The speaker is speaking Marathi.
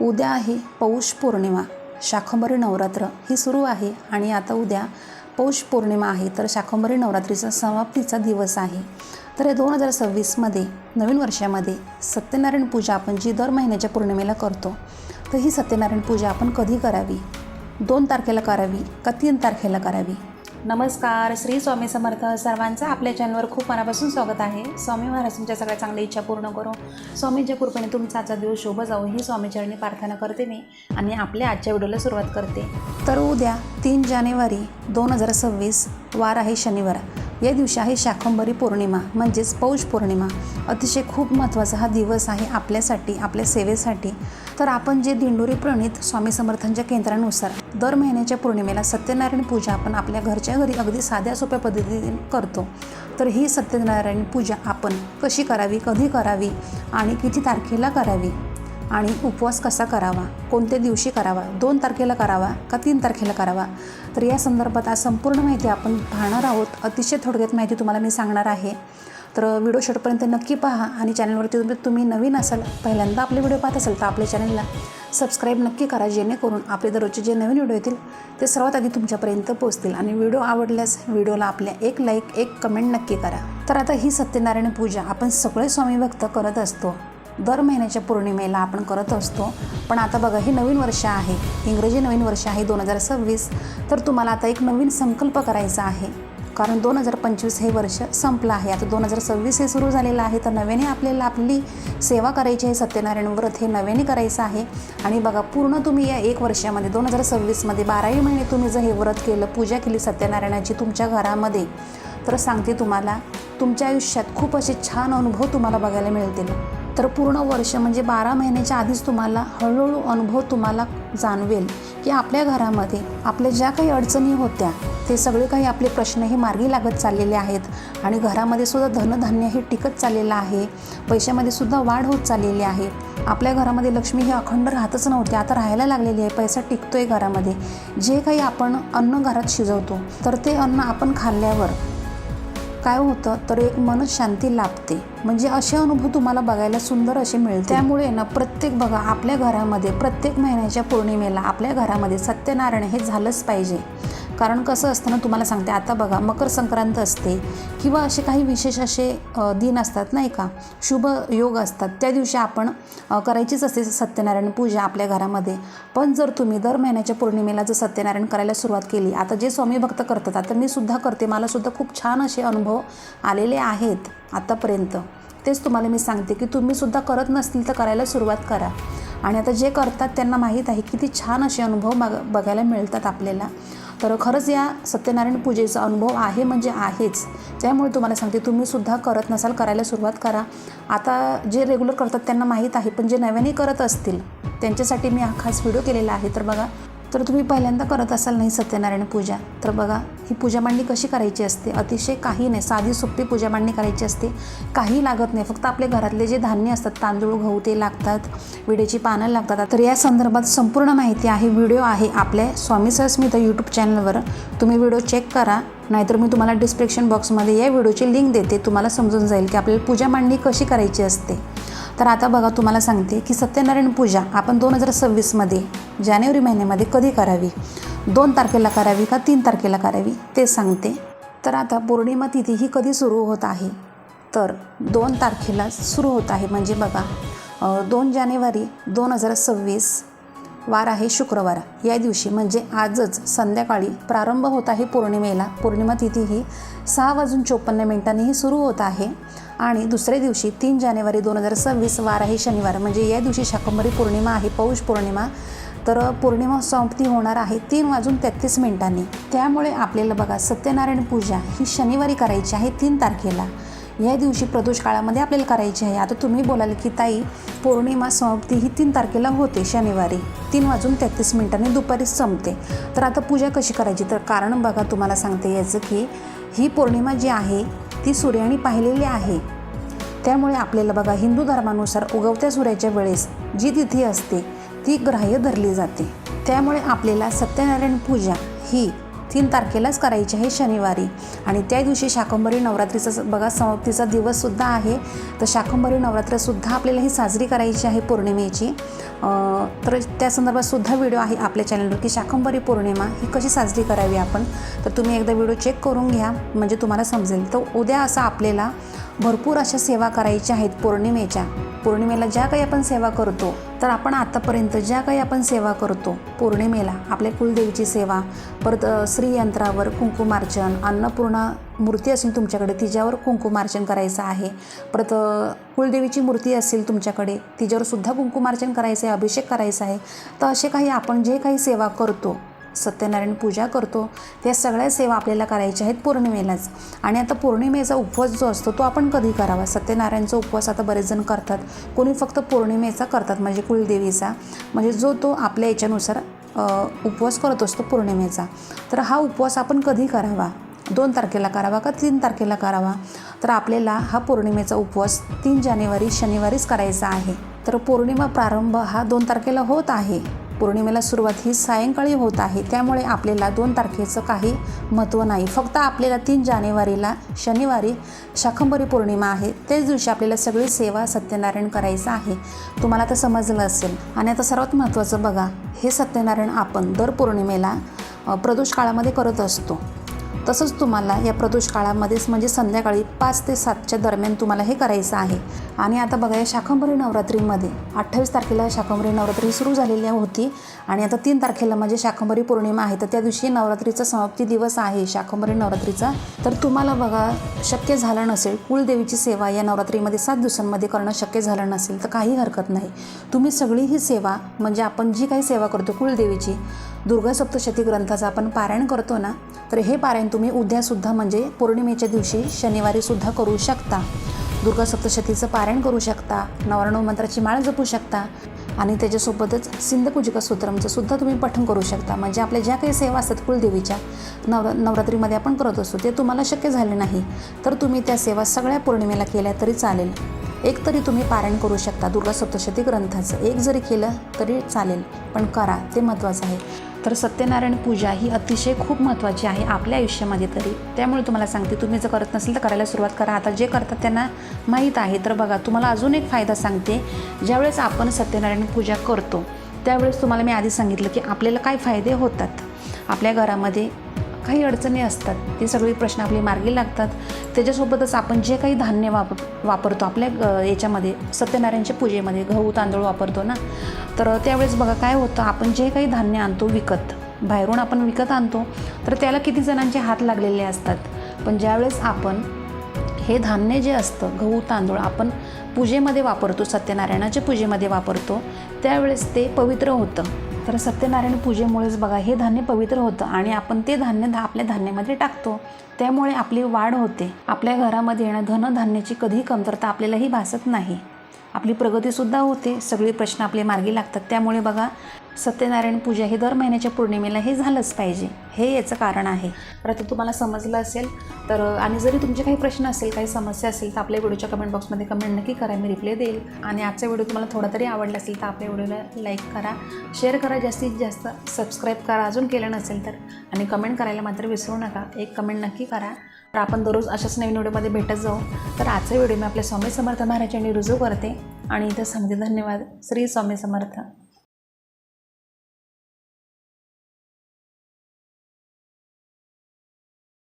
उद्या आहे पौष पौर्णिमा. शाकंभरी नवरात्र ही सुरू आहे आणि आता उद्या पौष पौर्णिमा आहे. तर शाकंभरी नवरात्रीचा समाप्तीचा दिवस आहे. तर दोन हजार सव्वीसमध्ये नवीन वर्षामध्ये सत्यनारायण पूजा आपण जी दर महिन्याच्या पौर्णिमेला करतो तर ही सत्यनारायण पूजा आपण कधी करावी? दोन तारखेला करावी का तीन तारखेला करावी? नमस्कार श्री स्वामी समर्थ सर्वांचं आपल्या चॅनलवर खूप मनापासून स्वागत आहे. स्वामी महाराज तुमच्या सगळ्या चांगल्या इच्छा पूर्ण करो. स्वामींच्या कृपेने तुमचा आजचा दिवस शोभ जाऊ ही स्वामीचरणी प्रार्थना करते मी आणि आपल्या आजच्या व्हिडिओला सुरुवात करते. तर उद्या तीन जानेवारी दोन हजार सव्वीस वार आहे शनिवार. या दिवशी आहे शाकंभरी पौर्णिमा म्हणजेच पौष पौर्णिमा. अतिशय खूप महत्त्वाचा हा दिवस आहे आपल्यासाठी आपल्या सेवेसाठी. तर आपण जे दिंडोरी प्रणित स्वामी समर्थांच्या केंद्रानुसार दर महिन्याच्या पौर्णिमेला सत्यनारायण पूजा आपण आपल्या घरच्या घरी अगदी साध्या सोप्या पद्धतीने करतो. तर ही सत्यनारायण पूजा आपण कशी करावी कधी करावी आणि किती तारखेला करावी आणि उपवास कसा करावा कोणत्या दिवशी करावा दोन तारखेला करावा का तीन तारखेला करावा? तर या संदर्भात आज संपूर्ण माहिती आपण पाहणार आहोत. अतिशय थोडक्यात माहिती तुम्हाला मी सांगणार आहे. तर व्हिडिओ शेवटपर्यंत नक्की पहा आणि चॅनलवरती तुम्ही तुम्ही नवीन असाल पहिल्यांदा आपले व्हिडिओ पाहत असाल तर आपल्या चॅनलला सबस्क्राईब नक्की करा जेणेकरून आपले दररोजचे जे नवीन व्हिडिओ येतील ते सर्वात आधी तुमच्यापर्यंत पोहोचतील. आणि व्हिडिओ आवडल्यास व्हिडिओला आपल्या एक लाईक एक कमेंट नक्की करा. तर आता ही सत्यनारायण पूजा आपण सगळे स्वामी भक्त करत असतो. दर महिन्याच्या पौर्णिमेला आपण करत असतो. पण आता बघा हे नवीन वर्ष आहे. इंग्रजी नवीन वर्ष आहे दोन हजार सव्वीस. तर तुम्हाला आता एक नवीन संकल्प करायचा आहे. कारण दोन हजार पंचवीस हे वर्ष संपलं आहे. आता दोन हजार सव्वीस हे सुरू झालेलं आहे. तर नव्याने आपल्याला आपली सेवा करायची आहे सत्यनारायण व्रत हे नव्याने करायचं आहे. आणि बघा पूर्ण तुम्ही या एक वर्षामध्ये दोन हजार सव्वीसमध्ये बाराही महिने तुम्ही जर हे व्रत केलं पूजा केली सत्यनारायणाची तुमच्या घरामध्ये तर सांगते तुम्हाला तुमच्या आयुष्यात खूप असे छान अनुभव तुम्हाला बघायला मिळतील. तर पूर्ण वर्ष म्हणजे बारा महिन्याच्या आधीच तुम्हाला हळूहळू अनुभव तुम्हाला जाणवेल की आपल्या घरामध्ये आपल्या ज्या काही अडचणी होत्या ते सगळे काही आपले प्रश्न हे मार्गी लागत चाललेले आहेत. आणि घरामध्ये सुद्धा धनधान्य हे टिकत चाललेलं आहे. पैशामध्ये सुद्धा वाढ होत चाललेली आहे. आपल्या घरामध्ये लक्ष्मी ही अखंड राहतच नव्हती आता राहायला लागलेली आहे. पैसा टिकतोय घरामध्ये. जे काही आपण अन्न घरात शिजवतो तर ते अन्न आपण खाल्ल्यावर काय होतं तर एक मन शांती लाभते. म्हणजे असे अनुभव तुम्हाला बघायला सुंदर असे मिळते त्यामुळे ना प्रत्येक बघा आपल्या घरामध्ये प्रत्येक महिन्याच्या पौर्णिमेला आपल्या घरामध्ये सत्यनारायण हे झालंच पाहिजे. कारण कसं असतं ना तुम्हाला सांगते आता बघा मकर संक्रांत असते किंवा असे काही विशेष असे दिन असतात नाही का? शुभ योग असतात. त्या दिवशी आपण करायचीच असते सत्यनारायण पूजा आपल्या घरामध्ये. पण जर तुम्ही दर महिन्याच्या पौर्णिमेला जर सत्यनारायण करायला सुरुवात केली आता जे स्वामी भक्त करतात आता मी सुद्धा करते. मलासुद्धा खूप छान असे अनुभव आलेले आहेत आतापर्यंत. तेच तुम्हाला मी सांगते की तुम्हीसुद्धा करत नसतील तर करायला सुरुवात करा. आणि आता जे करतात त्यांना माहीत आहे किती छान असे अनुभव बघ बघायला मिळतात आपल्याला. तर खरंच या सत्यनारायण पूजेचा अनुभव आहे म्हणजे आहेच. त्यामुळे तुम्हाला सांगते तुम्ही सुद्धा करत नसाल करायला सुरुवात करा. आता जे रेग्युलर करतात त्यांना माहीत आहे पण जे नव्याने करत असतील त्यांच्यासाठी मी हा खास व्हिडिओ केलेला आहे. तर बघा तर तुम्ही पहिल्यांदा करत असाल नाही सत्यनारायण पूजा तर बघा ही पूजा मांडणी कशी करायची असते? अतिशय काही नाही साधी सोपी पूजा मांडणी करायची असते. काही लागत नाही फक्त आपले घरातले जे धान्य असतात तांदूळ गहू ते लागतात विडेची पानं लागतात. तर या संदर्भात संपूर्ण माहिती आहे व्हिडिओ आहे आपल्या स्वामी सहस्मिता यूट्यूब चॅनलवर तुम्ही व्हिडिओ चेक करा नाहीतर मी तुम्हाला डिस्क्रिप्शन बॉक्समध्ये या व्हिडिओची लिंक देते तुम्हाला समजून जाईल की आपल्याला पूजा मांडणी कशी करायची असते. तर आता बघा तुम्हाला सांगते की सत्यनारायण पूजा आपण दोन हजार सव्वीसमध्ये जानेवारी महिन्यामध्ये कधी करावी? दोन तारखेला करावी का तीन तारखेला करावी? ते सांगते. तर आता पौर्णिमा तिथी ही कधी सुरू होत आहे? तर दोन तारखेला सुरू होत आहे. म्हणजे बघा दोन जानेवारी दोन हजार सव्वीस वार आहे शुक्रवार. या दिवशी म्हणजे आजच संध्याकाळी प्रारंभ होत आहे पौर्णिमेला. पौर्णिमा तिथी ही सहा वाजून चोपन्न मिनिटांनीही सुरू होत आहे. आणि दुसऱ्या दिवशी तीन जानेवारी दोन हजार सव्वीस वार आहे शनिवार. म्हणजे या दिवशी शाकंभरी पौर्णिमा आहे पौष पौर्णिमा. तर पौर्णिमा समाप्ती होणार आहे तीन वाजून तेहतीस मिनिटांनी. त्यामुळे आपल्याला बघा सत्यनारायण पूजा ही शनिवारी करायची आहे तीन तारखेला. या दिवशी प्रदोष काळामध्ये आपल्याला करायची आहे. आता तुम्ही बोलाल की ताई पौर्णिमा समाप्ती ही तीन तारखेला होते शनिवारी. तीन वाजून तेहतीस मिनिटांनी दुपारी संपते. तर आता पूजा कशी करायची? तर कारण बघा तुम्हाला सांगते याचं की ही पौर्णिमा जी आहे ती सूर्याने पाहिलेली आहे. त्यामुळे आपल्याला बघा हिंदू धर्मानुसार उगवत्या सूर्याच्या वेळेस जी तिथी असते ती ग्राह्य धरली जाते. त्यामुळे आपल्याला सत्यनारायण पूजा ही तीन तारखेलाच करायची आहे शनिवारी. आणि त्या दिवशी शाकंभरी नवरात्रीचा बघा समाप्तीचा दिवससुद्धा आहे. तर शाकंभरी नवरात्रसुद्धा आपल्याला ही साजरी करायची आहे पौर्णिमेची. तर त्या संदर्भात सुद्धा व्हिडिओ आहे आपल्या चॅनलवर की शाकंभरी पौर्णिमा ही कशी साजरी करावी आपण. तर तुम्ही एकदा व्हिडिओ चेक करून घ्या म्हणजे तुम्हाला समजेल. तर उद्या असं आपल्याला भरपूर अशा सेवा करायच्या आहेत पौर्णिमेच्या. पौर्णिमेला ज्या काही आपण सेवा करतो तर आपण आतापर्यंत ज्या काही आपण सेवा करतो पौर्णिमेला आपल्या कुलदेवीची सेवा परत श्रीयंत्रावर कुंकुमार्चन अन्नपूर्णा मूर्ती असेल तुमच्याकडे तिच्यावर कुंकुमार्चन करायचं आहे. परत कुलदेवीची मूर्ती असेल तुमच्याकडे तिच्यावर सुद्धा कुंकुमार्चन करायचं आहे अभिषेक करायचा आहे. तर असे काही आपण जे काही सेवा करतो सत्यनारायण पूजा करतो त्या सगळ्या सेवा आपल्याला करायच्या आहेत पौर्णिमेलाच. आणि आता पौर्णिमेचा उपवास जो असतो तो आपण कधी करावा? सत्यनारायणचा उपवास आता बरेच जण करतात. कोणी फक्त पौर्णिमेचा करतात म्हणजे कुलदेवीचा. म्हणजे जो तो आपल्या याच्यानुसार उपवास करत असतो पौर्णिमेचा. तर हा उपवास आपण कधी करावा? दोन तारखेला करावा का तीन तारखेला करावा? तर आपल्याला हा पौर्णिमेचा उपवास तीन जानेवारी शनिवारीच करायचा आहे. तर पौर्णिमा प्रारंभ हा दोन तारखेला होत आहे. पौर्णिमेला सुरुवात ही सायंकाळी होत आहे. त्यामुळे आपल्याला दोन तारखेचं काही महत्त्व नाही. फक्त आपल्याला तीन जानेवारीला शनिवारी शाकंभरी पौर्णिमा आहे. त्याच दिवशी आपल्याला सगळी सेवा सत्यनारायण करायचं आहे. तुम्हाला तर समजलं असेल. आणि आता सर्वात महत्त्वाचं बघा हे सत्यनारायण आपण दर पौर्णिमेला अ, प्रदोष काळामध्ये करत असतो. तसंच तुम्हाला या प्रदोष काळामध्येच म्हणजे संध्याकाळी पाच ते सातच्या दरम्यान तुम्हाला हे करायचं आहे. आणि आता बघा या शाकंभरी नवरात्रीमध्ये अठ्ठावीस तारखेला शाकंभरी नवरात्री सुरू झालेली होती. आणि आता तीन तारखेला म्हणजे शाकंभरी पौर्णिमा आहे तर त्या दिवशी नवरात्रीचा समाप्ती दिवस आहे शाकंभरी नवरात्रीचा. तर तुम्हाला बघा शक्य झालं नसेल कुलदेवीची सेवा या नवरात्रीमध्ये सात दिवसांमध्ये करणं शक्य झालं नसेल तर काही हरकत नाही. तुम्ही सगळी ही सेवा म्हणजे आपण जी काही सेवा करतो कुलदेवीची दुर्गा सप्तशती ग्रंथाचं आपण पारायण करतो ना तर हे पारायण तुम्ही उद्यासुद्धा म्हणजे पौर्णिमेच्या दिवशी शनिवारीसुद्धा करू शकता. दुर्गा सप्तशतीचं पारायण करू शकता नवरणव मंत्राची माळ जपू शकता आणि त्याच्यासोबतच सिंधकुजिका सूत्रमचं सुद्धा तुम्ही पठण करू शकता. म्हणजे आपल्या ज्या काही सेवा असतात कुलदेवीच्या नवर नवरात्रीमध्ये आपण करत असतो ते तुम्हाला शक्य झाले नाही तर तुम्ही त्या सेवा सगळ्या पौर्णिमेला केल्या तरी चालेल. एक तरी तुम्ही पारायण करू शकता दुर्गा सप्तशती ग्रंथाचं एक जरी केलं तरी चालेल पण करा ते महत्त्वाचं आहे. तर सत्यनारायण पूजा ही अतिशय खूप महत्त्वाची आहे आपल्या आयुष्यामध्ये तरी. त्यामुळे तुम्हाला सांगते तुम्ही जर करत नसेल तर करायला सुरुवात करा. आता जे करतात त्यांना माहीत आहे तर बघा तुम्हाला अजून एक फायदा सांगते. ज्यावेळेस आपण सत्यनारायण पूजा करतो त्यावेळेस तुम्हाला मी आधी सांगितलं की आपल्याला काय फायदे होतात? आपल्या घरामध्ये काही अडचणी असतात ती सगळी प्रश्न आपली मार्गी लागतात. त्याच्यासोबतच आपण जे काही धान्य वाप वापरतो आपल्या याच्यामध्ये सत्यनारायणच्या पूजेमध्ये गहू तांदूळ वापरतो ना तर त्यावेळेस बघा काय होतं आपण जे काही धान्य आणतो विकत बाहेरून आपण विकत आणतो तर त्याला किती जणांचे हात लागलेले असतात. पण ज्यावेळेस आपण हे धान्य जे असतं गहू तांदूळ आपण पूजेमध्ये वापरतो सत्यनारायणाच्या पूजेमध्ये वापरतो त्यावेळेस ते पवित्र होतं. तर सत्यनारायण पूजेमुळेच बघा हे धान्य पवित्र होतं आणि आपण ते धान्य धा आपल्या धान्यामध्ये टाकतो. त्यामुळे आपली वाढ होते. आपल्या घरामध्ये येणं धनधान्याची कधीही कमतरता आपल्यालाही भासत नाही. आपली प्रगतीसुद्धा होते. सगळे प्रश्न आपले मार्गी लागतात. त्यामुळे बघा सत्यनारायण पूजा हे दर महिन्याच्या पौर्णिमेला हे झालंच पाहिजे. हे याचं कारण आहे. तर आता तुम्हाला समजलं असेल तर आणि जरी तुमचे काही प्रश्न असेल काही समस्या असेल तर आपल्या व्हिडिओच्या कमेंट बॉक्समध्ये कमेंट नक्की करा मी रिप्लाय देईल. आणि आजचा व्हिडिओ तुम्हाला थोडा तरी आवडला असेल तर आपल्या व्हिडिओला लाईक करा शेअर करा जास्तीत जास्त सबस्क्राईब करा अजून केलं नसेल तर. आणि कमेंट करायला मात्र विसरू नका एक कमेंट नक्की करा. तर आपण दररोज अशाच नवीन व्हिडिओमध्ये भेटत जाऊ. तर आजचा व्हिडिओ मी आपल्या स्वामी समर्थ महाराजांनी रुजू करते. आणि इथं सांगते धन्यवाद. श्री स्वामी समर्थ.